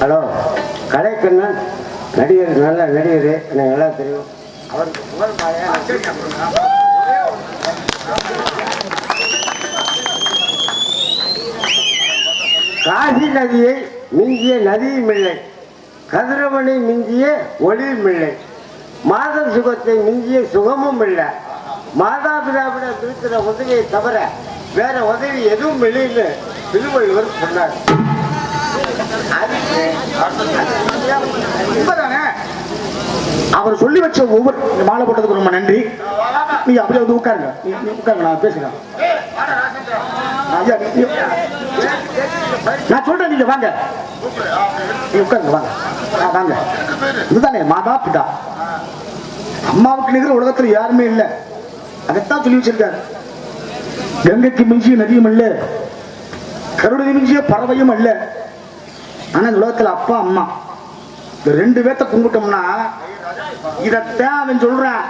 Hello Kalaikannan நடிகர் நல்ல நடிகர் எனக்கு நல்லா தெரியும். அவருக்கு புகழ் காசி நதியை மிஞ்சிய நதியும் இல்லை. கதிரவனை மிஞ்சிய ஒளியும் இல்லை. மாதர் சுகத்தை மிஞ்சிய சுகமும் இல்லை. மாதா பிதாவிட இருக்கிற உதவியை தவிர வேற உதவி எதுவும் இல்லைன்னு திருவள்ளுவர் சொன்னார். அவர் சொல்லி வச்ச ஒவ்வொரு இந்த மாலை போட்டதுக்கு ரொம்ப நன்றி. நீ அப்படியே வந்து உட்காருங்க. நீ- உட்காருங்க நான் பேசுறேன். நான் சொல்றேன் நீங்க வாங்க. நீ உட்காருங்க வாங்க. வாங்க. இதுதானே மாதா பிதா அம்மாவுக்கு நிகர் உலகத்துல யாருமே இல்லை. அதைத்தான் சொல்லி வச்சிருக்காரு. கங்கைக்கு மிஞ்சிய நதியும் அல்ல கருடை மிஞ்சிய பறவையும் அல்ல. ஆனா இந்த உலகத்துல அப்பா அம்மா. இந்த ரெண்டு பேர்த்த கும்பிட்டோம்னா இதைத்தான் அவன் சொல்றான்.